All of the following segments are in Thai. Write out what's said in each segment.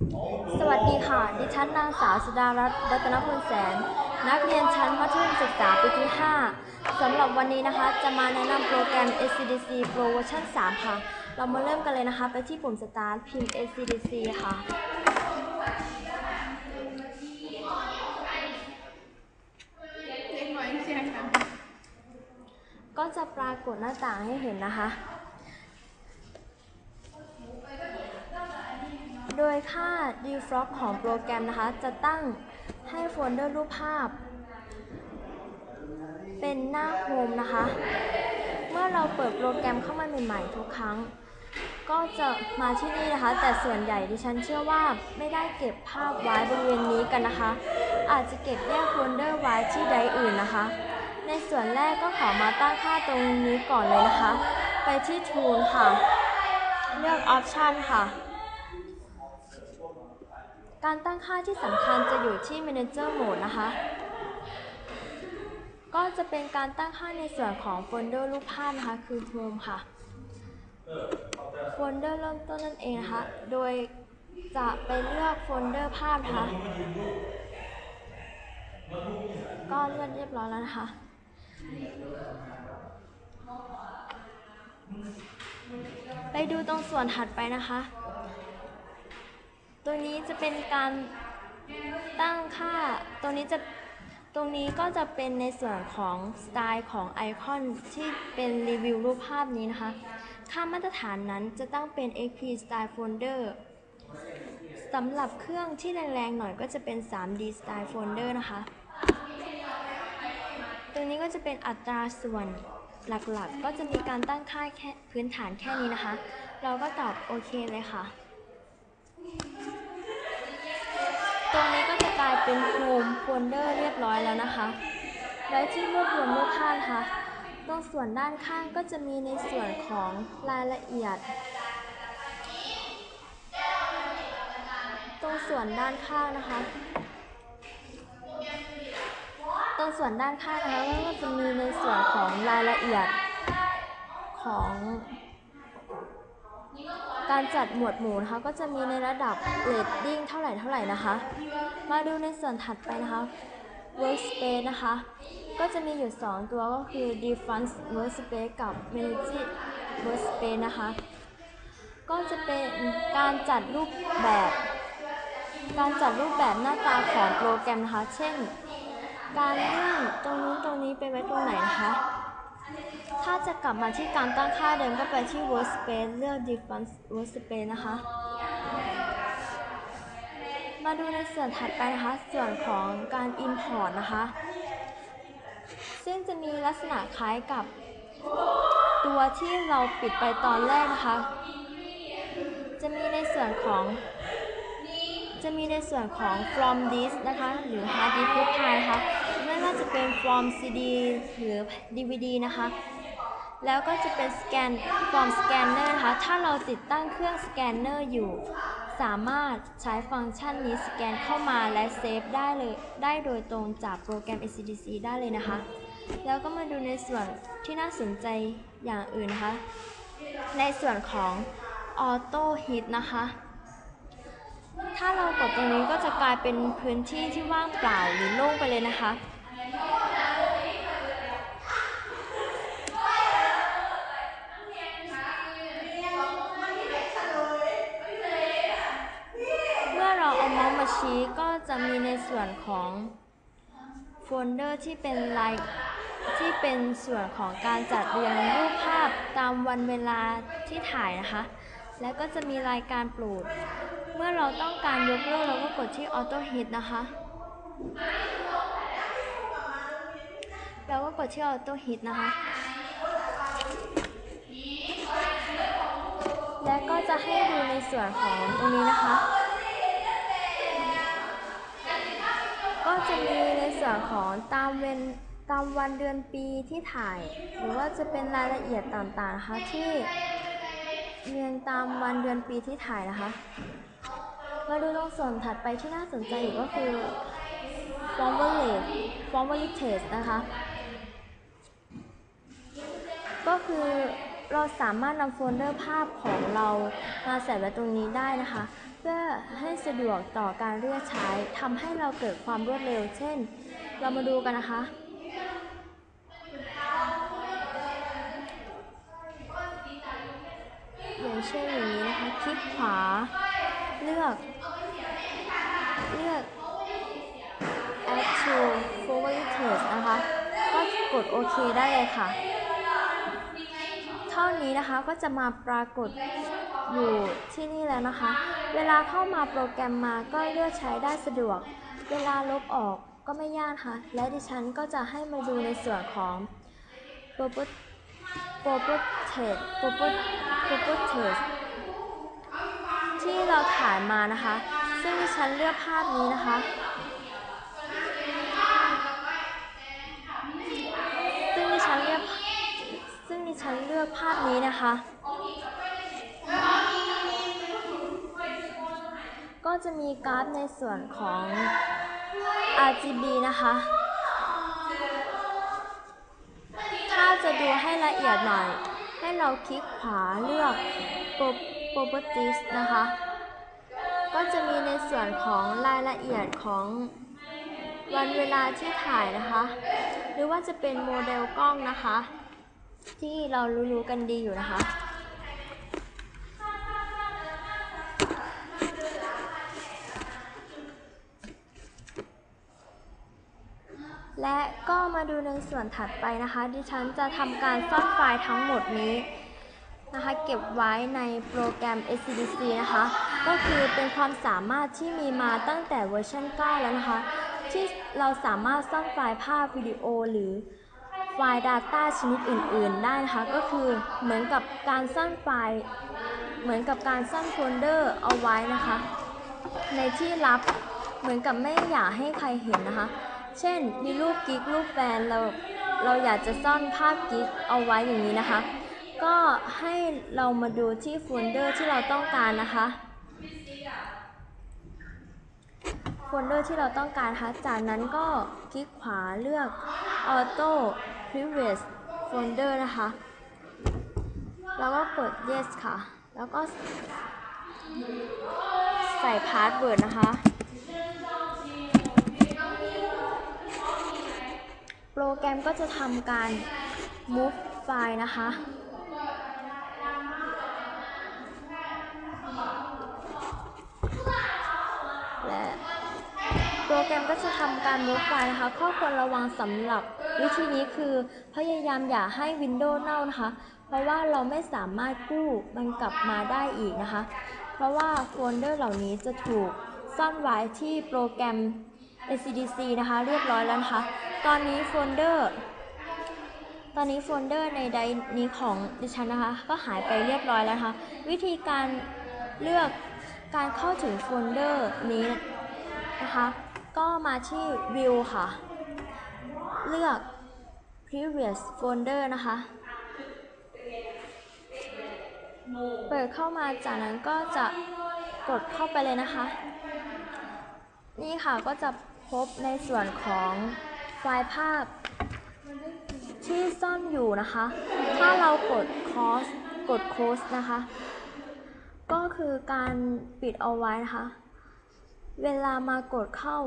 สวัสดีค่ะ ดิฉันนางสาวสุดารัตน์รัตนพลแสน นักเรียนชั้นมัธยมศึกษาปีที่ 5 สำหรับวันนี้นะคะ จะมาแนะนำโปรแกรม SCDC Pro เวอร์ชัน3ค่ะ เรามาเริ่มกันเลยนะคะ ไปที่ปุ่ม Start พิมพ์ SCDC ค่ะเล็กน้อยเชียร์ค่ะ ก็จะปรากฏหน้าต่างให้เห็นนะคะ โดย ค่า defrog ของโปรแกรมนะคะ จะตั้งให้โฟลเดอร์รูปภาพ เป็นหน้าโฮมนะคะ เมื่อเราเปิดโปรแกรมเข้ามาใหม่ๆทุกครั้ง ก็จะมาที่นี่นะคะ แต่ส่วนใหญ่ดิฉันเชื่อว่าไม่ได้เก็บภาพไว้บริเวณนี้กันนะคะ อาจจะเก็บแยกโฟลเดอร์ไว้ที่ใดอื่นนะคะ ในส่วนแรกก็ขอมาตั้งค่าตรงนี้ก่อนเลยนะคะ ไปที่ Tool ค่ะ เลือก Option ค่ะ การตั้งค่าที่สำคัญจะอยู่ที่ Manager Mode นะคะ ก็จะเป็นการตั้งค่าในส่วนของโฟลเดอร์รูปภาพนะคะ คือ Home ค่ะ โฟลเดอร์เริ่มต้นนั่นเองนะคะ โดยจะไปเลือกโฟลเดอร์ภาพนะคะ ก็เลือนเรียบร้อยแล้วนะคะไปดูตรงส่วนถัดไปนะคะ ตัวนี้จะเป็นการตั้งค่า ตัวนี้จะ ตรงนี้ก็จะเป็นในส่วนของสไตล์ของไอคอนที่เป็นรีวิวรูปภาพนี้นะคะ ค่ามาตรฐานนั้นจะตั้งเป็น XP Style Folder สำหรับเครื่องที่แรงๆหน่อยก็จะเป็น 3D Style Folder นะคะตรงนี้ก็จะเป็นอัตราส่วนหลักๆก็จะมีการตั้งค่าแค่พื้นฐานแค่นี้นะคะ เราก็ตอบโอเคเลยค่ะ ตรงนี้ก็จะกลายเป็น Home Folder เรียบร้อยแล้วนะคะแล้วที่รวบรวมรูปภาพนะคะตรงส่วนด้านข้างก็จะมีในส่วนของรายละเอียด ตรงส่วนด้านข้างนะคะ ตรงส่วนด้านข้างนะคะก็จะมีในส่วนของรายละเอียดของ การจัดหมวดหมู่นะคะก็จะมีในระดับเรตติ้งเท่าไหร่เท่าไหร่นะคะ มาดูในส่วนถัดไปนะคะ workspace นะคะ ก็จะมีอยู่ 2 ตัวก็คือ default workspace กับ manage workspace นะคะ ก็จะเป็นการจัดรูปแบบ การจัดรูปแบบหน้าตาของโปรแกรมนะคะ เช่น การเลื่อนตรงนู้นตรงนี้ไปไว้ตรงไหนนะคะ ถ้าจะกลับมาที่การตั้งค่าเดิมก็ไปที่ workspace เลือก default workspace นะคะ มาดูในส่วนถัดไปนะคะ ส่วนของการ import นะคะ ซึ่งจะมีลักษณะคล้ายกับตัวที่เราปิดไปตอนแรกนะคะ จะมีในส่วนของ จะมีในส่วนของ from disk นะคะ หรือ hard disk profile นะคะ ไม่ว่าจะเป็น from CD หรือ DVD นะคะ แล้วก็จะเป็น scan from scanner นะคะ ถ้าเราติดตั้งเครื่อง scanner อยู่ สามารถใช้ฟังก์ชันนี้สแกนเข้ามาและเซฟได้เลยได้โดยตรงจากโปรแกรม ACDC ได้เลยนะคะ แล้วก็มาดูในส่วนที่น่าสนใจอย่างอื่นนะคะ ในส่วนของ Auto Hit นะคะ ถ้าเรากดตรงนี้ก็จะกลายเป็นพื้นที่ที่ว่างเปล่าหรือโล่งไปเลยนะคะ เมื่อเราเอาเี้ก็จะมีในส่วนของโฟลเดอร์ที่เป็นลายที่เป็นส่วนของการจัดเรียงรูปภาพตามวันเวลาที่ถ่ายนะคะ และก็จะมีรายการโปรดเมื่อเราต้องการยกเลิกเราก็กดที่ Auto Hit นะคะ เราก็กดที่ Auto Hit นะคะ และก็จะให้ดูในส่วนของตรงนี้นะคะ จะมีในส่วนของตามเวนตามวันเดือนปีที่ถ่าย หรือว่าจะเป็นรายละเอียดต่างๆนะคะที่เรียงตามวันเดือนปีที่ถ่ายนะคะ มาดูตรงส่วนถัดไปที่น่าสนใจอีกก็คือ formality formality นะคะ ก็คือเราสามารถนำโฟลเดอร์ภาพของเรามาใส่ไว้ตรงนี้ได้นะคะ เพื่อให้สะดวกต่อการเรียกใช้ทำให้เราเกิดความรวดเร็ว เช่น เรามาดูกันนะคะ อย่างเช่นอย่างนี้นะคะ คลิกขวา เลือก เลือก add to favorites นะคะ ก็กดโอเคได้เลยค่ะ เท่านี้นะคะก็จะมาปรากฏอยู่ที่นี่แล้วนะคะ เวลาเข้ามาโปรแกรมมาก็เลือกใช้ได้สะดวก เวลาลบออกก็ไม่ยากค่ะ และดิฉันก็จะให้มาดูในส่วนของ property properties ที่เราถ่ายมานะคะ ซึ่งดิฉันเลือกภาพนี้นะคะ ซึ่งดิฉันเลือกซึ่งดิฉันเลือกภาพนี้นะคะ ก็จะมีกราฟในส่วนของ RGB นะคะ ถ้าจะดูให้ละเอียดหน่อย ให้เราคลิกขวาเลือก Pro- properties นะคะ ก็จะมีในส่วนของรายละเอียดของวันเวลาที่ถ่ายนะคะ หรือว่าจะเป็นโมเดลกล้องนะคะ ที่เรารู้ๆกันดีอยู่นะคะ และ ก็มาดูในส่วนถัดไปนะคะ ดิฉันจะทำการซ่อนไฟล์ทั้งหมดนี้นะคะเก็บไว้ในโปรแกรม SCDC นะคะ ก็คือเป็นความสามารถที่มีมาตั้งแต่เวอร์ชัน9 แล้วนะคะ ที่เราสามารถซ่อนไฟล์ภาพวิดีโอหรือไฟล์ Data ชนิดอื่น ๆ ได้นะคะ ก็คือเหมือนกับการซ่อนไฟล์ เหมือนกับการซ่อนโฟลเดอร์เอาไว้นะคะ ในที่ลับเหมือนกับไม่อยากให้ใครเห็นนะคะ เช่น มีรูปกิ๊กรูปแฟนเราเราอยากจะซ่อนภาพกิ๊กเอาไว้อย่างนี้นะคะ ก็ให้เรามาดูที่โฟลเดอร์ที่เราต้องการนะคะโฟลเดอร์ที่เราต้องการคะจากนั้นก็คลิกขวาเลือก Auto Previous Folder นะคะ แล้วก็กด Yes ค่ะ แล้วก็ใส่พาสเวิร์ดนะคะ โปร แกรมก็จะทำการ move ไฟล์นะคะ และโปรแกรมก็จะทำการ move ไฟล์นะคะ ข้อควรระวังสำหรับวิธีนี้คือพยายามอย่าให้ Windows เน่านะคะ เพราะว่าเราไม่สามารถกู้มันกลับมาได้อีกนะคะ เพราะว่าโฟลเดอร์เหล่านี้จะถูกซ่อนไว้ที่โปรแกรม ACDC นะคะ เรียบร้อยแล้วนะคะ ตอนนี้โฟลเดอร์ ตอนนี้โฟลเดอร์ในไดนี้ของดิฉันนะคะ ก็หายไปเรียบร้อยแล้วนะคะวิธีการเลือกการเข้าถึงโฟลเดอร์นี้นะคะ ก็มาที่ View ค่ะ เลือก Previous Folder นะคะ เปิดเข้ามาจากนั้นก็จะกดเข้าไปเลยนะคะ นี่ค่ะก็จะพบในส่วนของ ไฟล์ภาพที่ซ่อนอยู่นะคะ ถ้าเรากดคอสกดโคสนะคะ ก็คือการปิดเอาไว้นะคะ เวลามากดเข้า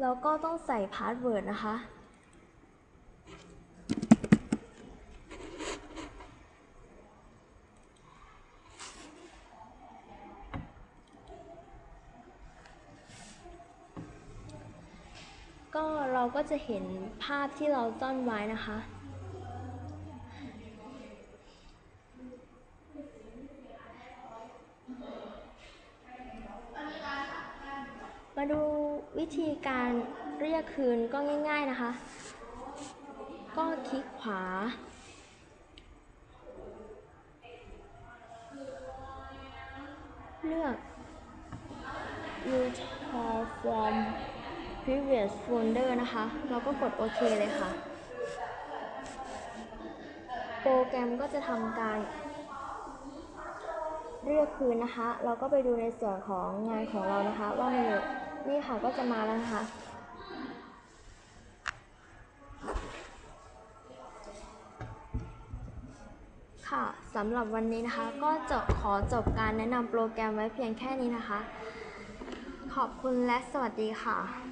เราก็ต้องใส่พาสเวิร์ดนะคะ ก็ เราก็จะเห็นภาพที่เราซ่อนไว้นะคะ มาดูวิธีการเรียกคืนก็ง่าย ๆนะคะ ก็คลิกขวา เลือก User from previous folder นะคะ เราก็กดโอเคเลยค่ะ โปรแกรมก็จะทำการเรียกคืนนะคะ เราก็ไปดูในส่วนของงานของเรานะคะ ว่ามันอยู่นี่ค่ะก็จะมาแล้วนะคะ ค่ะสำหรับวันนี้นะคะ ก็จะขอจบการแนะนำโปรแกรมไว้เพียงแค่นี้นะคะ ขอบคุณและสวัสดีค่ะ